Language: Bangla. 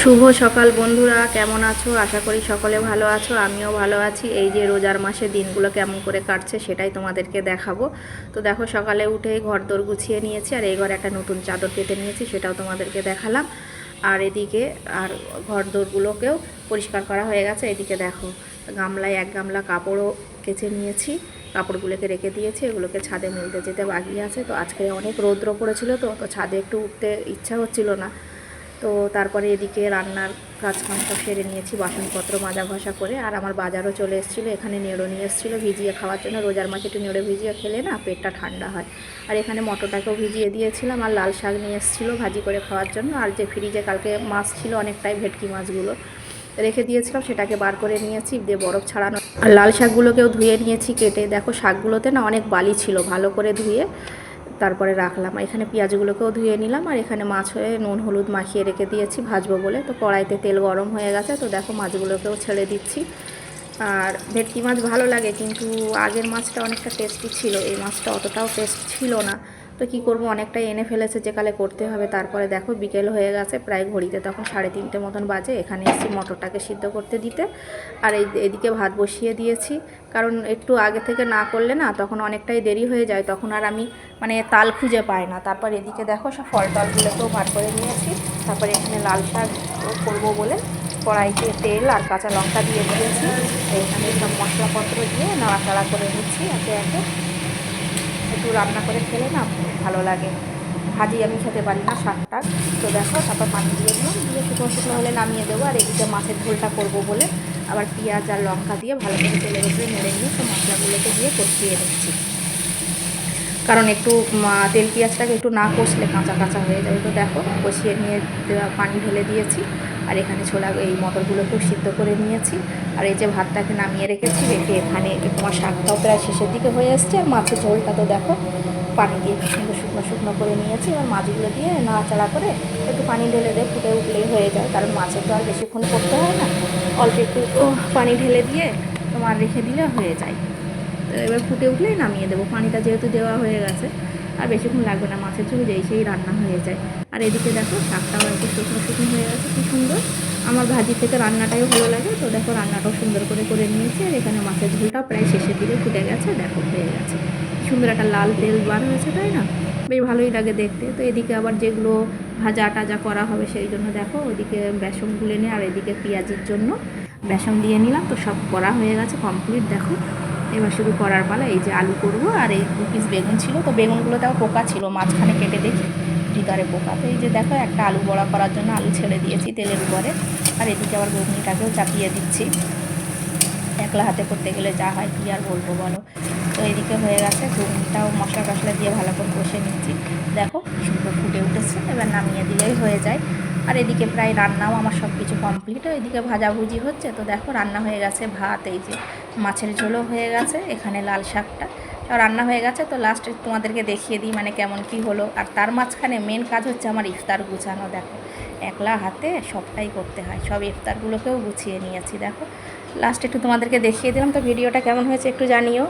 শুভ সকাল বন্ধুরা, কেমন আছো? আশা করি সকলে ভালো আছো, আমিও ভালো আছি। এই যে রোজার মাসে দিনগুলো কেমন করে কাটছে সেটাই তোমাদেরকে দেখাবো। তো দেখো, সকালে উঠে ঘর দোর গুছিয়ে নিয়েছি, আর এই ঘরে একটা নতুন চাদর পেতে নিয়েছি, সেটাও তোমাদেরকে দেখালাম। আর এদিকে, আর ঘর দোরগুলোকেও পরিষ্কার করা হয়ে গেছে। এদিকে দেখো, গামলায় এক গামলা কাপড়ও কেচে নিয়েছি। কাপড়গুলোকে রেখে দিয়েছি, এগুলোকে ছাদে মেলতে যেতে বাকি আছে। তো আজকে অনেক রৌদ্র পড়েছিল তো তো ছাদে একটু উঠতে ইচ্ছা হচ্ছিল না। তো তারপরে এদিকে রান্নার কাজ কাম সব সেরে নিয়েছি, বাসনপত্র মাজা ঘষা করে। আর আমার বাজারও চলে এসেছিল, এখানে নেড়ো নিয়ে এসেছিল ভিজিয়ে খাওয়ার জন্য। রোজার মাছ একটু নেড়ো ভিজিয়ে খেলে না পেটটা ঠান্ডা হয়। আর এখানে মটরটাকেও ভিজিয়ে দিয়েছিলাম আর লাল শাক নিয়ে এসেছিল ভাজি করে খাওয়ার জন্য। আর যে ফ্রিজে কালকে মাছ ছিল অনেকটাই ভেটকি মাছগুলো রেখে দিয়েছিলাম, সেটাকে বার করে নিয়েছি। দিয়ে বরফ ছাড়ানো আর লাল শাকগুলোকেও ধুয়ে নিয়েছি কেটে। দেখো শাকগুলোতে না অনেক বালি ছিল, ভালো করে ধুয়ে তারপরে রাখলাম। এখানে পেঁয়াজগুলোকেও ধুয়ে নিলাম আর এখানে মাছ হয়ে নুন, হলুদ মাখিয়ে রেখে দিয়েছি ভাজবো বলে। তো কড়াইতে তেল গরম হয়ে গেছে, তো দেখো মাছগুলোকেও ছেড়ে দিচ্ছি। আর ভেটকি মাছ ভালো লাগে, কিন্তু আগের মাছটা অনেকটা টেস্টি ছিল। এই মাছটা অতটাও টেস্ট ছিল না। তো কি করব? অনেকটাই এনে ফেলেছে যে কালে করতে হবে। তারপরে দেখো বিকেল হয়ে গেছে, প্রায় ঘড়িতে তখন সাড়ে তিনটে মতন বাজে। এখানে এসেছি মটরটাকে সিদ্ধ করতে দিতে। আর এই এদিকে ভাত বসিয়ে দিয়েছি। কারণ একটু আগে থেকে না করলে না তখন অনেকটাই দেরি হয়ে যায়। তখন আর আমি মানে তাল খুঁজে পাই না। তারপর এদিকে দেখো সব ফল টলগুলোকেও ভাত করে নিয়েছি। তারপরে এখানে লাল শাক করব বলে কড়াইতে তেল আর কাঁচা লঙ্কা দিয়ে দিয়েছি। এখানে সব মশলাপত্র দিয়ে নাড়াচাড়া করে নিচ্ছি একে একে। একটু রান্না করে খেলে না ভালো লাগে। ভাজি আমি খেতে পারি না শাকটা। তো দেখো, তারপর পানি দিয়ে দিলাম। দিয়ে শুকনো শুকনো হলে নামিয়ে দেবো। আর এদিকে মাছের ঝোলটা করব বলে আবার পেঁয়াজ আর লঙ্কা দিয়ে ভালো করে তেলের উপরে নেড়ে নিয়ে তো মশলাগুলোকে দিয়ে কষিয়ে নিচ্ছি। কারণ একটু তেল পেঁয়াজটাকে একটু না কষলে কাঁচা কাঁচা হয়ে যাবে। তো দেখো, কষিয়ে নিয়ে পানি ঢেলে দিয়েছি। আর এখানে ছোলা, এই মটরগুলোকেও সিদ্ধ করে নিয়েছি। আর এই যে ভাতটাকে নামিয়ে রেখেছি, রেখে এখানে তোমার শাকটাও প্রায় শেষের দিকে হয়ে আসছে। আর মাছের ঝোলটা তো দেখো, পানি দিয়ে সুন্দর শুকনো শুকনো করে নিয়েছি। আর মাছগুলো দিয়ে নাড়াচাড়া করে একটু পানি ঢেলে দিয়ে ফুটে উঠলেই হয়ে যায়। কারণ মাছের তো আর বেশিক্ষণ করতে হয় না। অল্প একটু পানি ঢেলে দিয়ে তোমার রেখে দিলে হয়ে যায়। তো এবার ফুটে উঠলেই নামিয়ে দেবো। পানিটা যেহেতু দেওয়া হয়ে গেছে আর বেশিক্ষণ লাগবে না, মাছের ঝোল যেই সেই রান্না হয়ে যায়। আর এদিকে দেখো, শাকটাও একটু শুকনো শুকনো হয়ে গেছে, কি সুন্দর। আমার ভাজি থেকে রান্নাটাই ভালো লাগে, তো দেখো রান্নাটাও সুন্দর করে করে নিয়েছি, আর এখানে মাছের ঝোলটাও প্রায় শেষের দিকে ফুটে গেছে, দেখো হয়ে গেছে। সুন্দর একটা লাল তেল বার হয়েছে, তাই না? বেশ ভালোই লাগে দেখতে। তো এদিকে আবার যেগুলো ভাজা টাজা করা হবে সেই জন্য দেখো ওইদিকে বেসন গুলে নিয়ে আর এদিকে পেঁয়াজের জন্য বেসন দিয়ে নিলাম, তো সব করা হয়ে গেছে কমপ্লিট, দেখো। এবার শুধু করার পালা, এই যে আলু করব আর এই দু পিস বেগুন ছিল। তো বেগুনগুলো বেগুনগুলোতেও পোকা ছিল, মাঝখানে কেটে দেখি, ভিতরে পোকা। তো এই যে দেখো, একটা আলু বড়া করার জন্য আলু ছেড়ে দিয়েছি তেলের উপরে। আর এদিকে আবার বেগুনিটাকেও চাপিয়ে দিচ্ছি। একলা হাতে করতে গেলে যা হয়, কি আর বলব বলো। তো এদিকে হয়ে গেছে, ঘুগনিটাও মশলা টশলা দিয়ে ভালো করে কষে নিচ্ছি। দেখো, সুন্দর ফুটে উঠেছে, এবার নামিয়ে দিলেই হয়ে যায়। আর এদিকে প্রায় রান্নাও আমার সব কিছু কমপ্লিট এদিকে ভাজাভুজি হচ্ছে। তো দেখো, রান্না হয়ে গেছে ভাত, এই যে মাছের ঝোলও হয়ে গেছে, এখানে লাল শাকটা। রান্না হয়ে গেছে, তো লাস্ট তোমাদেরকে দেখিয়ে দিই মানে কেমন কি হলো। আর তার মাঝখানে মেন কাজ হচ্ছে আমার ইফতার গুছানো, দেখো। একলা হাতে সবটাই করতে হয়, সব ইফতারগুলোকেও গুছিয়ে নিয়েছি, দেখো। লাস্ট একটু তোমাদেরকে দেখিয়ে দিলাম, তো ভিডিওটা কেমন হয়েছে একটু জানিও।